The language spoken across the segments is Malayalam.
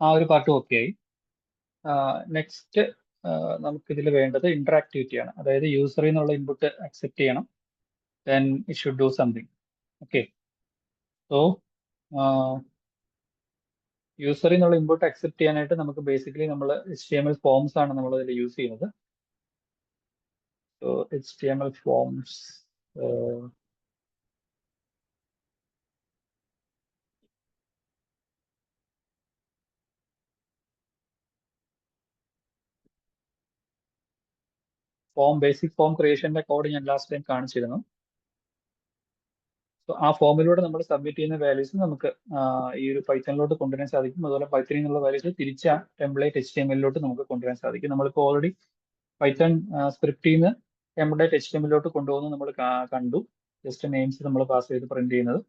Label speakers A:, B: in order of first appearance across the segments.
A: ആ ഒരു പാർട്ട് ഓക്കെ ആയി. നെക്സ്റ്റ് നമുക്കിതിൽ വേണ്ടത് ഇൻട്രാക്ടിവിറ്റി ആണ്. അതായത് യൂസറിൽ നിന്നുള്ള ഇൻപുട്ട് അക്സെപ്റ്റ് ചെയ്യണം. Then it should do something okay so യൂസറിൽ നിന്നുള്ള ഇൻപുട്ട് അക്സെപ്റ്റ് ചെയ്യാനായിട്ട് നമുക്ക് ബേസിക്കലി നമ്മൾ H T M L forms ആണ് നമ്മൾ ഇതിൽ യൂസ് ചെയ്യുന്നത്. So H T M L forms form basic form ക്രിയേഷന്റെ code ഞാൻ ലാസ്റ്റ് ടൈം കാണിച്ചിരുന്നു. സോ ആ ഫോമിലൂടെ നമ്മൾ സബ്മിറ്റ് ചെയ്യുന്ന വാല്യൂസ് നമുക്ക് ഈ ഒരു പൈത്തണിലോട്ട് കൊണ്ടുവരാൻ സാധിക്കും. അതുപോലെ പൈത്തണിൽ നിന്നുള്ള വാല്യൂസ് തിരിച്ച് ടെംപ്ലേറ്റ് എച്ച് ടി എം എല്ലിലോട്ട് നമുക്ക് കൊണ്ടുവരാൻ സാധിക്കും. നമ്മളിപ്പോൾ ഓൾറെഡി പൈത്തൺ സ്ക്രിപ്റ്റിൽ നിന്ന് ടെംപ്ലേറ്റ് എച്ച് ടി എം എല്ലിലോട്ട് കൊണ്ടുപോകുന്നത് നമ്മൾ കണ്ടു. ജസ്റ്റ് നെയിംസ് നമ്മൾ പാസ് ചെയ്ത് പ്രിന്റ് ചെയ്യുന്നത്.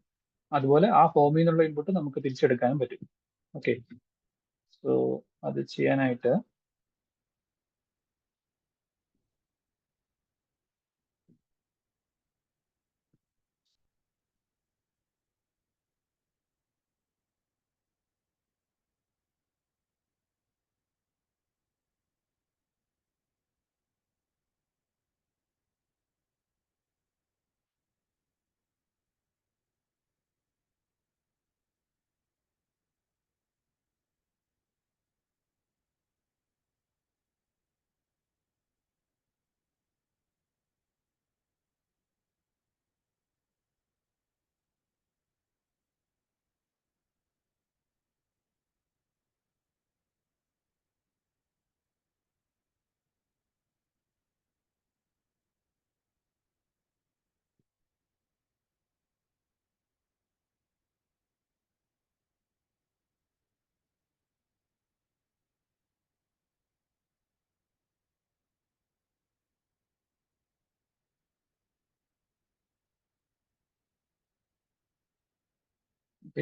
A: അതുപോലെ ആ ഫോമിൽ നിന്നുള്ള ഇൻപുട്ട് നമുക്ക് തിരിച്ചെടുക്കാനും പറ്റും. ഓക്കെ സോ അത് ചെയ്യാനായിട്ട്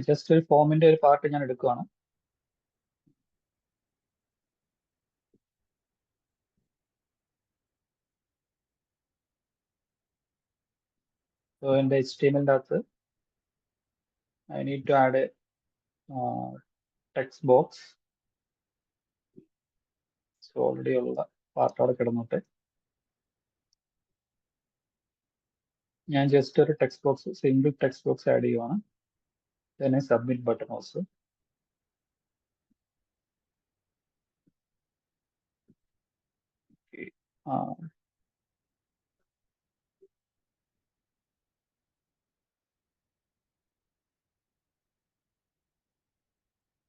A: ജസ്റ്റ് ഒരു ഫോമിന്റെ ഒരു പാർട്ട് ഞാൻ എടുക്കുകയാണ് എന്റെ എച്ച് ടി എമ്മിന്റെ അകത്ത് I need to add text box already ഉള്ള പാർട്ട് അവിടെ കിടന്നോട്ടെ. ഞാൻ ജസ്റ്റ് ഒരു text box single text box add ചെയ്യുവാണ്. then a submit button also. Okay. Uh,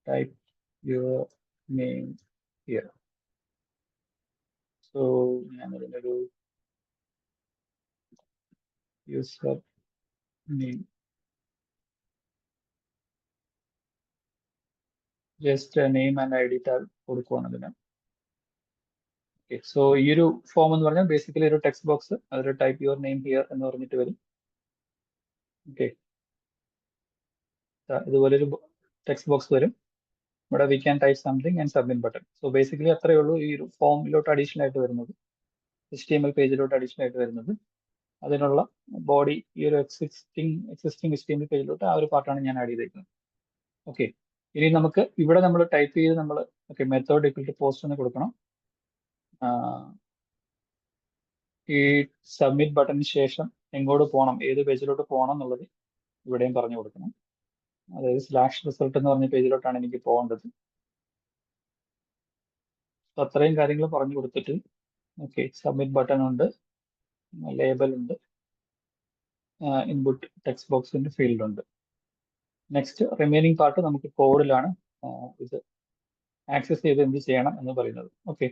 A: type your name here. So I'm going to do user name. Just name and I D tag കൊടുക്കുവാണ് അതിന് ഓക്കെ സോ ഈ ഒരു ഫോം എന്ന് പറഞ്ഞാൽ ബേസിക്കലി ഒരു ടെക്സ്റ്റ് ബോക്സ് അതിൽ ടൈപ്പ് യുവർ നെയിം ഹിയർ എന്ന് പറഞ്ഞിട്ട് വരും. ഓക്കെ ഇതുപോലെ ഒരു ടെക്സ്റ്റ് ബോക്സ് വരും. ഇവിടെ we can type something and submit button so basically അത്രയേ ഉള്ളൂ ഈ ഒരു ഫോമിലോട്ട് അഡീഷണൽ ആയിട്ട് വരുന്നത്. എച്ച് ടി എം എൽ പേജിലോട്ട് അഡീഷണൽ ആയിട്ട് വരുന്നത്. അതിനുള്ള ബോഡി ഈ ഒരു existing existing H T M L പേജിലോട്ട് ആ ഒരു പാർട്ടാണ് ഞാൻ ആഡ് ചെയ്തേക്കുന്നത്. ഓക്കെ ഇനി നമുക്ക് ഇവിടെ നമ്മൾ ടൈപ്പ് ചെയ്ത് നമ്മൾ okay method equal to post എന്ന് കൊടുക്കണം. ഈ സബ്മിറ്റ് ബട്ടണിന് ശേഷം എങ്ങോട്ട് പോകണം ഏത് പേജിലോട്ട് പോകണം എന്നുള്ളത് ഇവിടെയും പറഞ്ഞു കൊടുക്കണം. അതായത് സ്ലാഷ് റിസൾട്ട് എന്ന് പറഞ്ഞ പേജിലോട്ടാണ് എനിക്ക് പോകേണ്ടത്. അത്രയും കാര്യങ്ങൾ പറഞ്ഞു കൊടുത്തിട്ട് ഓക്കെ സബ്മിറ്റ് ബട്ടൺ ഉണ്ട് ലേബൽ ഉണ്ട് ഇൻപുട്ട് ടെക്സ്റ്റ് ബോക്സിന്റെ ഫീൽഡ് ഉണ്ട്. നെക്സ്റ്റ് റിമൈനിങ് പാർട്ട് നമുക്ക് കോഡിലാണ് ഇത് ആക്സസ് ചെയ്ത് എന്ത് ചെയ്യണം എന്ന് പറയുന്നത്. ഓക്കെ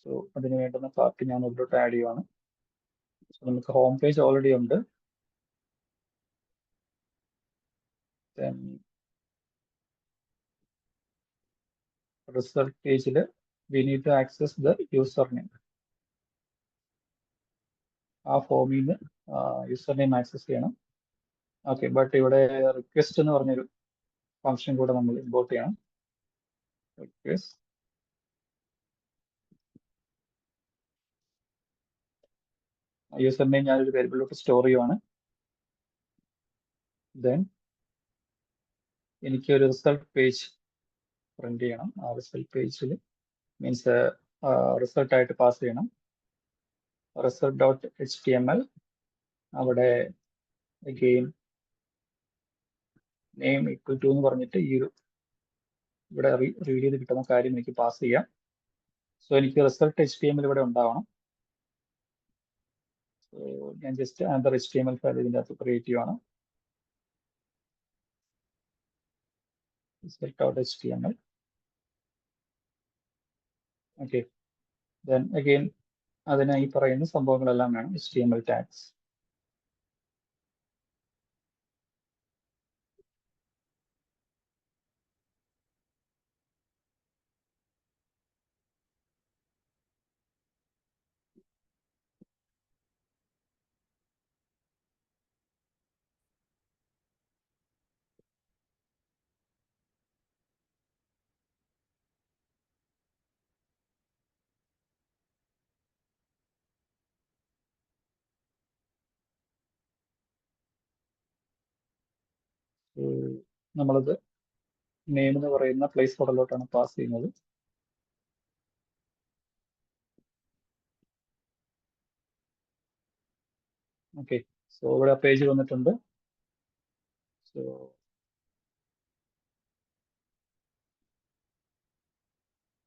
A: സോ അതിന് വേണ്ടുന്ന പാർട്ട് ഞാൻ ഉള്ളിലോട്ട് ആഡ് ചെയ്യുവാണ്. സോ നമുക്ക് ഹോം പേജ് ഓൾറെഡി ഉണ്ട്. Result പേജിൽ we need to access the username ആ ഫോമിൽ നിന്ന് യൂസർ നെയിം ആക്സസ് ചെയ്യണം. ഓക്കെ ബട്ട് ഇവിടെ റിക്വസ്റ്റ് എന്ന് പറഞ്ഞൊരു ഫംഗ്ഷൻ കൂടെ നമ്മൾ ഇമ്പോർട്ട് ചെയ്യണം. റിക്വസ്റ്റ് യൂസർ നെയിം ഞാനൊരു വേരിയബിളിലോട്ട് സ്റ്റോർ ചെയ്യുവാണ്. ദെൻ എനിക്ക് ഒരു റിസൾട്ട് പേജ് പ്രിന്റ് ചെയ്യണം. ആ റിസൾട്ട് പേജിൽ മീൻസ് റിസൾട്ടായിട്ട് പാസ് ചെയ്യണം result dot H T M L അവിടെ ഗെയിം നെയിം ഇക്വൽ ടു എന്ന് പറഞ്ഞിട്ട് ഈ ഒരു ഇവിടെ റീഡ് ചെയ്ത് കിട്ടുന്ന കാര്യം എനിക്ക് പാസ് ചെയ്യാം. സോ എനിക്ക് result H T M L ഇവിടെ ഉണ്ടാവണം. സോ ഞാൻ just another H T M L file ഇതിന്റെ അകത്ത് ക്രിയേറ്റ് ചെയ്യുവാണ്. T M html okay. Then again അതിന് ഈ പറയുന്ന സംഭവങ്ങളെല്ലാം വേണം. H T M L tags നമ്മളത് നെയിം എന്ന് പറയുന്ന പ്ലേസ് ഹോട്ടലിലോട്ടാണ് പാസ് ചെയ്യുന്നത്. ഓക്കെ സോ ഇവിടെ പേജ് വന്നിട്ടുണ്ട്. So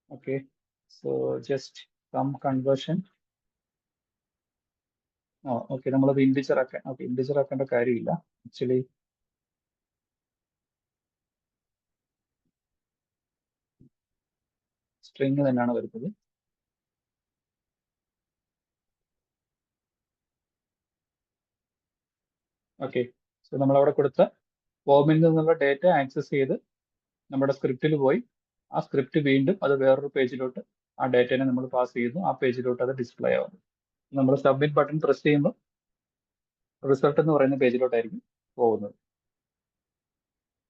A: okay so just come conversion ആ ഓക്കെ നമ്മളത് ഇൻഡിജർ ആക്കാൻ ഓക്കെ ഇൻഡിജർ ആക്കേണ്ട കാര്യമില്ല. ആക്ച്വലി സ്ട്രിങ് തന്നെയാണ് വരുന്നത്. ഓക്കെ സോ നമ്മൾ അവിടെ കൊടുത്ത ഫോമിൽ നിന്നുള്ള ഡേറ്റ ആക്സസ് ചെയ്ത് നമ്മുടെ സ്ക്രിപ്റ്റിൽ പോയി. ആ സ്ക്രിപ്റ്റ് വീണ്ടും അത് വേറൊരു പേജിലോട്ട് ആ ഡേറ്റനെ നമ്മൾ പാസ് ചെയ്യുന്നു. ആ പേജിലോട്ട് അത് ഡിസ്പ്ലേ ആവുന്നു. നമ്മൾ സബ്മിറ്റ് ബട്ടൺ പ്രസ് ചെയ്യുമ്പോൾ റിസൾട്ട് എന്ന് പറയുന്ന പേജിലോട്ടായിരിക്കും പോകുന്നത്.